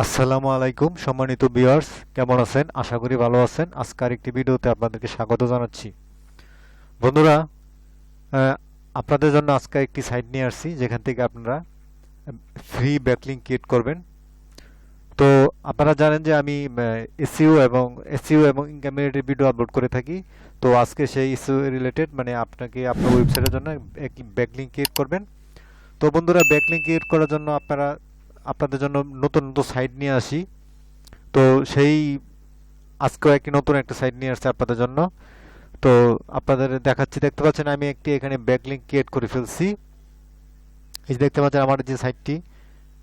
আসসালামু আলাইকুম, সম্মানিত ভিউয়ার্স, কেমন আছেন? আশা করি ভালো আছেন। আজকের একটি ভিডিওতে আপনাদেরকে স্বাগত জানাচ্ছি। বন্ধুরা আপনাদের জন্য আজকে একটি সাইট নিয়ে আসছি, যেখান থেকে আপনারা ফ্রি ব্যাকলিং ক্রিয়েট করবেন। তো আপনারা জানেন যে আমি এসইও এবং এসইও এবং ইনকাম রিলেটেড ভিডিও আপলোড করে থাকি। তো আজকে সেই ইস্যু রিলেটেড মানে আপনাকে আপনার ওয়েবসাইটের জন্য ব্যাকলিং ক্রিয়েট করবেন। তো বন্ধুরা ব্যাকলিং ক্রিয়েট করার জন্য আপনারা আপনাদের জন্য নতুন নতুন সাইট নিয়ে আসি। তো সেই আজকেও একটি নতুন একটা সাইট নিয়ে আসছে আপনাদের জন্য। তো আপনাদের দেখাচ্ছি, দেখতে পাচ্ছেন আমি একটি এখানে ব্যাকলিং ক্রিয়েট করে ফেলছি। এই যে দেখতে পাচ্ছেন আমার যে সাইটটি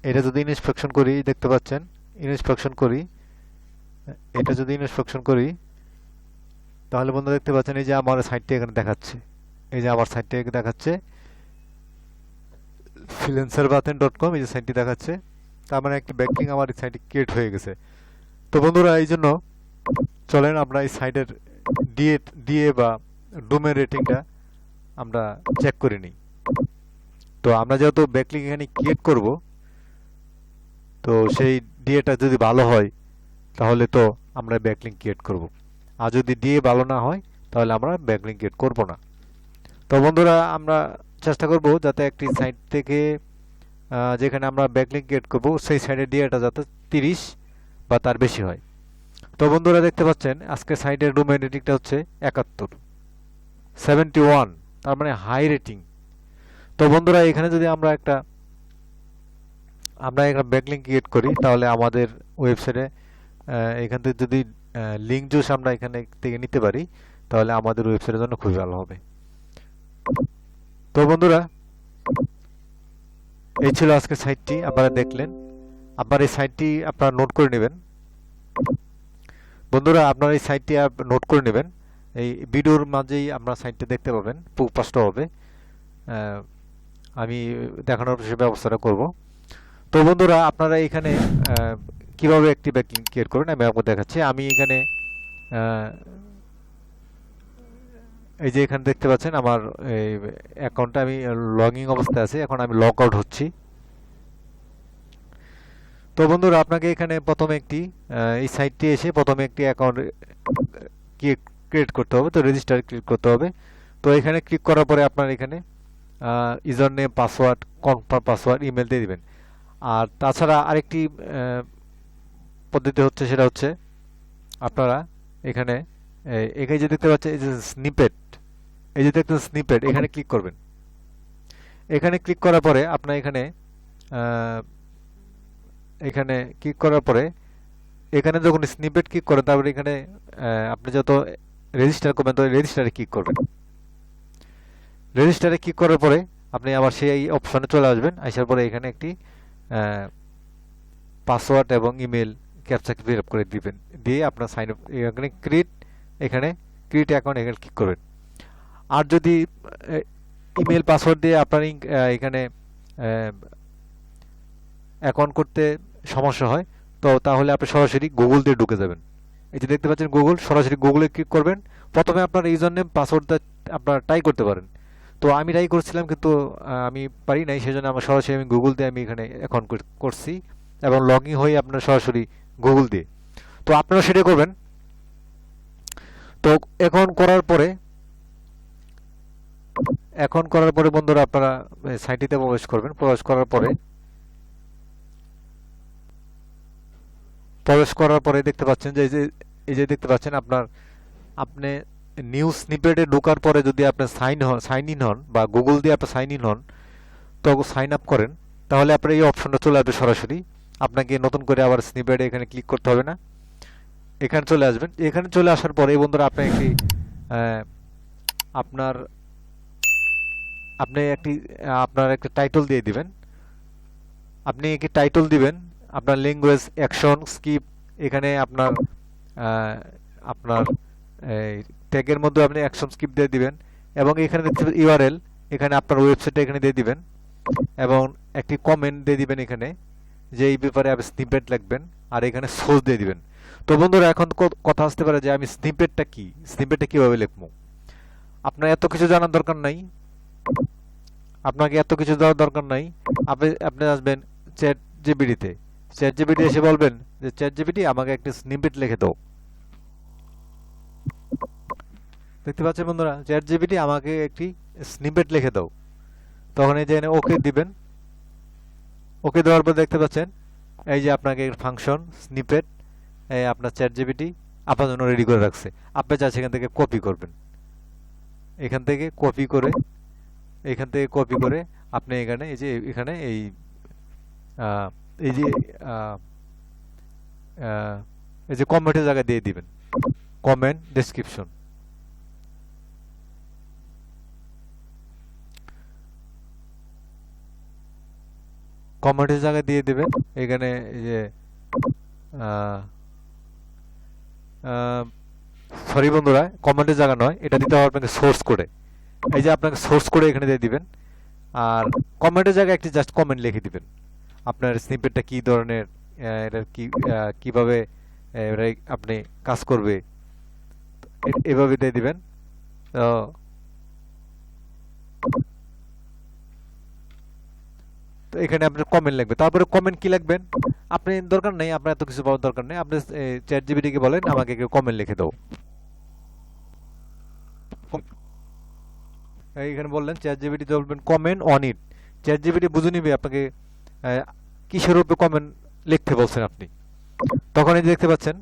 এটা যদি ইনস্পেকশন করি দেখতে পাচ্ছেন ইনস্পেকশন করি, এটা যদি ইনস্পেকশন করি, তাহলে বন্ধু দেখতে পাচ্ছেন এই যে আমার সাইটটি এখানে দেখাচ্ছে। এই যে আমার সাইটটি দেখাচ্ছে। ফ্রিল্যান্সার বাতেন ডট কম এই যে সাইটটি দেখাচ্ছে। তার মানে একটি ব্যাকলিং আমার এই সাইটে ক্রিয়েট হয়ে গেছে। তো বন্ধুরা, এই জন্য চলেন আমরা এই সাইটের ডিএ ডিএ বা ডোমের রেটিংটা আমরা চেক করে নিই। তো আমরা যেহেতু ব্যাকলিং এখানে ক্রিয়েট করব, তো সেই ডিএটা যদি ভালো হয়, তাহলে তো আমরা ব্যাকলিং ক্রিয়েট করব। আর যদি ডিএ ভালো না হয়, তাহলে আমরা ব্যাকলিং ক্রিয়েট করব না। তো বন্ধুরা, আমরা চেষ্টা করব যাতে একটি সাইট থেকে যেখানে আমরা ব্যাকলিং ক্রিয়েট করব, সেই সাইডে ডিএটা যাতে তিরিশ বা তার বেশি হয়। তো বন্ধুরা দেখতে পাচ্ছেন, আজকে সাইটের ডোমেন রেটিংটা হচ্ছে একাত্তর। সেভেন্টি ওয়ান তার মানে হাই রেটিং তো বন্ধুরা, এখানে যদি আমরা একটা আমরা একটা ব্যাকলিং ক্রিয়েট করি, তাহলে আমাদের ওয়েবসাইটে এখান থেকে যদি লিঙ্ক জুস আমরা এখানে থেকে নিতে পারি, তাহলে আমাদের ওয়েবসাইটের জন্য খুবই ভালো হবে। তো বন্ধুরা এই ছিল আজকের সাইটটি, আপনারা দেখলেন। আপনার এই সাইটটি আপনারা নোট করে নেবেন। বন্ধুরা, আপনারা এই সাইটটি নোট করে নেবেন। এই ভিডিওর মাঝেই আপনারা সাইটটি দেখতে পাবেন স্পষ্ট হবে। আমি দেখানোর সে ব্যবস্থাটা করব। তো বন্ধুরা, আপনারা এখানে কীভাবে একটি ব্যাকলিং ক্রিয়েট করবেন আমি আপনাকে দেখাচ্ছি। আমি এখানে এই যে এখানে দেখতে পাচ্ছেন আমার এই অ্যাকাউন্টটা আমি লগইন অবস্থায় আছে, এখন আমি লগ আউট হচ্ছি। তো বন্ধুরা, আপনাকে এখানে প্রথমে একটি এই সাইটটি এসে প্রথমে একটি অ্যাকাউন্ট ক্রিয়েট করতে হবে, তো রেজিস্টার ক্লিক করতে হবে। তো এখানে ক্লিক করার পরে আপনার এখানে user name password confirm password email দিয়ে দিবেন। আর তাছাড়া আরেকটি পদ্ধতি হচ্ছে, সেটা হচ্ছে আপনারা এখানে এখানে যে দেখতে পাচ্ছেন, এই যে স্নিপেট এই যে দেখতে স্নিপেট এখানে ক্লিক করবেন। এখানে ক্লিক করার পরে আপনার এখানে এখানে ক্লিক করার পরে এখানে যখন স্নিপেট ক্লিক করেন তারপরে এখানে আপনি যত রেজিস্টার করবেন তো রেজিস্টারে ক্লিক করবেন। রেজিস্টারে ক্লিক করার পরে আপনি আবার সেই অপশানে চলে আসবেন আসার পরে এখানে একটি পাসওয়ার্ড এবং ইমেল ক্যাপচা ফিল আপ করে দিবেন। দিয়ে আপনার সাইন আপ এখানে ক্রিয়েট এখানে ক্রিয়েট অ্যাকাউন্ট এখানে ক্লিক করবেন। আর যদি ইমেল পাসওয়ার্ড দিয়ে আপনার এখানে অ্যাকাউন্ট করতে সমস্যা হয়, তো তাহলে আপনি সরাসরি গুগল দিয়ে ঢুকে যাবেন। এই যে দেখতে পাচ্ছেন গুগল সরাসরি গুগলে ক্লিক করবেন। প্রথমে আপনার ইউজার নেম পাসওয়ার্ডটা আপনার ট্রাই করতে পারেন। তো আমি ট্রাই করছিলাম, কিন্তু আমি পারি নাই, সেজন্য আমার সরাসরি আমি গুগল দিয়ে আমি এখানে অ্যাকাউন্ট করছি এবং লগ ইন হয়ে আপনার সরাসরি গুগল দিয়ে। তো আপনারা সেটা করবেন। তো এখন করার পরে এখন করার পরে বন্ধুরা আপনারা সাইটটিতে প্রবেশ করবেন। প্রবেশ করার পরে, প্রবেশ করার পরে দেখতে পাচ্ছেন যে, এই যে দেখতে পাচ্ছেন আপনার, আপনি নিউ স্নিপেটে ঢোকার পরে যদি আপনি সাইন হন সাইন ইন হন বা গুগল দিয়ে আপনি সাইন ইন হন, তো সাইন আপ করেন, তাহলে আপনার এই অপশনটা চলে আসবে সরাসরি। আপনাকে নতুন করে আবার স্নিপেটে এখানে ক্লিক করতে হবে না। এখানে চলে আসবেন। এখানে চলে আসার পরে বন্ধুরা আপনি একটি আপনার আপনি একটি, আপনার একটা টাইটল দিয়ে দিবেন। আপনি একটি টাইটল দিবেন, আপনার ল্যাঙ্গুয়েজ অ্যাকশন স্কিপ এখানে আপনার আপনার ট্যাগের মধ্যে আপনি অ্যাকশন স্কিপ দিয়ে দিবেন এবং এখানে ইউআরএল এখানে আপনার ওয়েবসাইটটা এখানে দিয়ে দিবেন এবং একটি কমেন্ট দিয়ে দিবেন এখানে যে এই ব্যাপারে আপনি স্নিপেট লিখবেন আর এখানে সোর্স দিয়ে দিবেন। তো বন্ধুরা, এখন কথা আসতে পারে যে আমি স্নিপেটটা কি? স্নিপেটটা কীভাবে লিখব? আপনার এত কিছু জানার দরকার নাই। আপনাকে এত কিছু দেওয়ার দরকার নাই। আপনি আপনি আসবেন চ্যাট জিবিডিতে চ্যাট জিপিটি এসে বলবেন যে চ্যাট জিপিটি আমাকে একটা স্নিপেট লিখে দাও। দেখতে পাচ্ছেন বন্ধুরা চ্যাট জিপিটি আমাকে একটি স্নিপেট লিখে দাও। তখন এই যে ওকে দিবেন। ওকে দেওয়ার পর দেখতে পাচ্ছেন, এই যে আপনাকে ফাংশন স্নিপেট আপনার চ্যাট জিপিটি আপনার জন্য রেডি করে রাখছে। আপনি চাই সেখান থেকে কপি করবেন। এখান থেকে কপি করে এখান থেকে কপি করে আপনি এখানে এই যে, এখানে এই এই যে এই যে কমেন্টের জায়গায় দিয়ে দিবেন। কমেন্ট ডেসক্রিপশন কমেন্টের জায়গায় দিয়ে দিবেন। এখানে এই যে সরি বন্ধুরা কমেন্টের জায়গা নয়, এটা দিতে হবে আপনাকে সোর্স করে। এই যে আপনাকে সোর্স করে এখানে দিয়ে দিবেন, আর কমেন্টের জায়গায় একটি জাস্ট কমেন্ট লিখে দিবেন। আপনার স্নিপেটটা কি ধরনের এটার কি কীভাবে আপনি কাজ করবে, এভাবে দিয়ে দিবেন। তো এখানে আপনার কমেন্ট লাগবে। তারপরে কমেন্ট কি লিখবেন আপনি দরকার নেই, আপনার এত কিছু পাওয়ার দরকার নেই। আপনি চ্যাট জিপিটি কে বলেন, আমাকে কমেন্ট লিখে দাও এইখানে বললেন চ্যাট জিপিটি বলবেন comment on it chat GPT বুঝে নিবে আপনাকে কিসের উপরে কমেন্ট লিখতে বলছেন আপনি। তখন এই দেখতে পাচ্ছেন,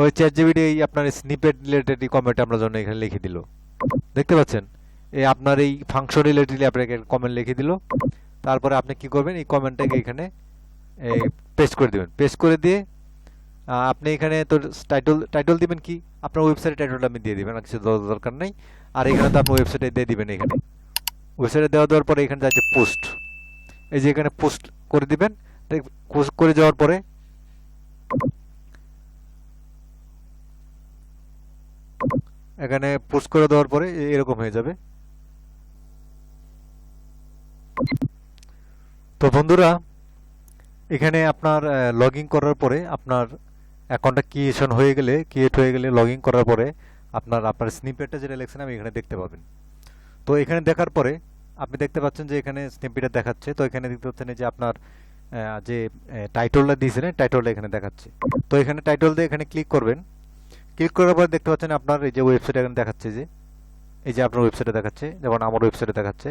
ওই চ্যাট জিপিটি এই আপনার স্নিপেট রিলেটেড কমেন্ট আপনার জন্য এখানে লিখে দিল। দেখতে পাচ্ছেন, এই আপনার এই ফাংশন রিলেটেডলি আপনাকে কমেন্ট লিখে দিল। তারপরে আপনি কি করবেন, এই কমেন্টটাকে এখানে পেস্ট করে দিবেন। পেস্ট করে দিয়ে আপনি এখানে তো টাইটল টাইটল দিবেন কি? আপনার ওয়েবসাইট টাইটলটা আপনি দিয়ে দিবেন কিছু দরকার নেই। আর এখানে তো আপনি ওয়েবসাইটে দিয়ে দিবেন এখানে। ওয়েবসাইটে দেওয়া দেওয়ার পরে এখানে যাচ্ছে পোস্ট এই যে এখানে পোস্ট করে দিবেন পোস্ট করে যাওয়ার পরে এখানে পোস্ট করে দেওয়ার পরে এরকম হয়ে যাবে। তো বন্ধুরা, এখানে আপনার লগ করার পরে আপনার অ্যাকাউন্টটা ক্রিয়েশন হয়ে গেলে ক্রিয়েট হয়ে গেলে লগ ইন করার পরে আপনার আপনার স্নিপেটটা যেটা লেখছেন আমি এখানে দেখতে পাবেন। তো এখানে দেখার পরে আপনি দেখতে পাচ্ছেন যে এখানে স্নিপেটটা দেখাচ্ছে। তো এখানে দেখতে পাচ্ছেন যে আপনার যে টাইটলটা দিয়েছিলেন টাইটলটা এখানে দেখাচ্ছে। তো এখানে টাইটল দিয়ে এখানে ক্লিক করবেন। ক্লিক করার পরে দেখতে পাচ্ছেন আপনার এই যে ওয়েবসাইট এখানে দেখাচ্ছে যে, এই যে আপনার ওয়েবসাইটে দেখাচ্ছে, যেমন আমার ওয়েবসাইটে দেখাচ্ছে।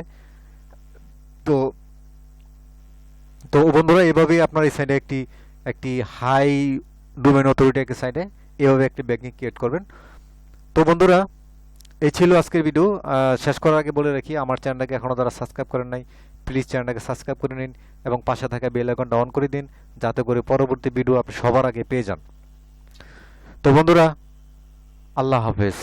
তো তো বন্ধুরা, এভাবেই আপনার এই সাইডে একটি একটি হাই ডোমেন অথরিটি একটি সাইডে এভাবে একটি ব্যাংকিং ক্রিয়েট করবেন। তো বন্ধুরা, এই ছিল আজকের ভিডিও শেষ করার আগে বলে রাখি, আমার চ্যানেলটাকে এখনও যারা সাবস্ক্রাইব করেন নাই প্লিজ চ্যানেলটাকে সাবস্ক্রাইব করে নিন এবং পাশে থাকা বেল আইকনটা অন করে দিন, যাতে করে পরবর্তী ভিডিও আপনি সবার আগে পেয়ে যান। তো বন্ধুরা, আল্লাহ হাফেজ।